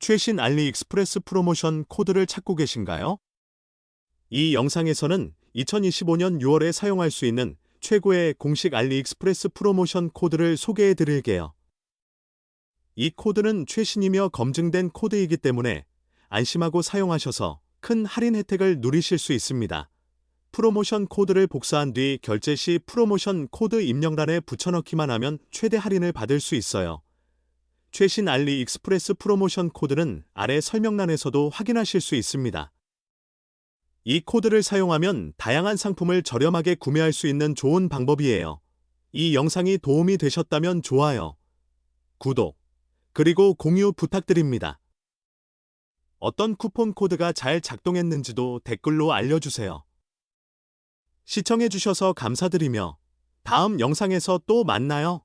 최신 알리익스프레스 프로모션 코드를 찾고 계신가요? 이 영상에서는 2025년 6월에 사용할 수 있는 최고의 공식 알리익스프레스 프로모션 코드를 소개해 드릴게요. 이 코드는 최신이며 검증된 코드이기 때문에 안심하고 사용하셔서 큰 할인 혜택을 누리실 수 있습니다. 프로모션 코드를 복사한 뒤 결제 시 프로모션 코드 입력란에 붙여넣기만 하면 최대 할인을 받을 수 있어요. 최신 알리 익스프레스 프로모션 코드는 아래 설명란에서도 확인하실 수 있습니다. 이 코드를 사용하면 다양한 상품을 저렴하게 구매할 수 있는 좋은 방법이에요. 이 영상이 도움이 되셨다면 좋아요, 구독, 그리고 공유 부탁드립니다. 어떤 쿠폰 코드가 잘 작동했는지도 댓글로 알려주세요. 시청해주셔서 감사드리며 다음 영상에서 또 만나요.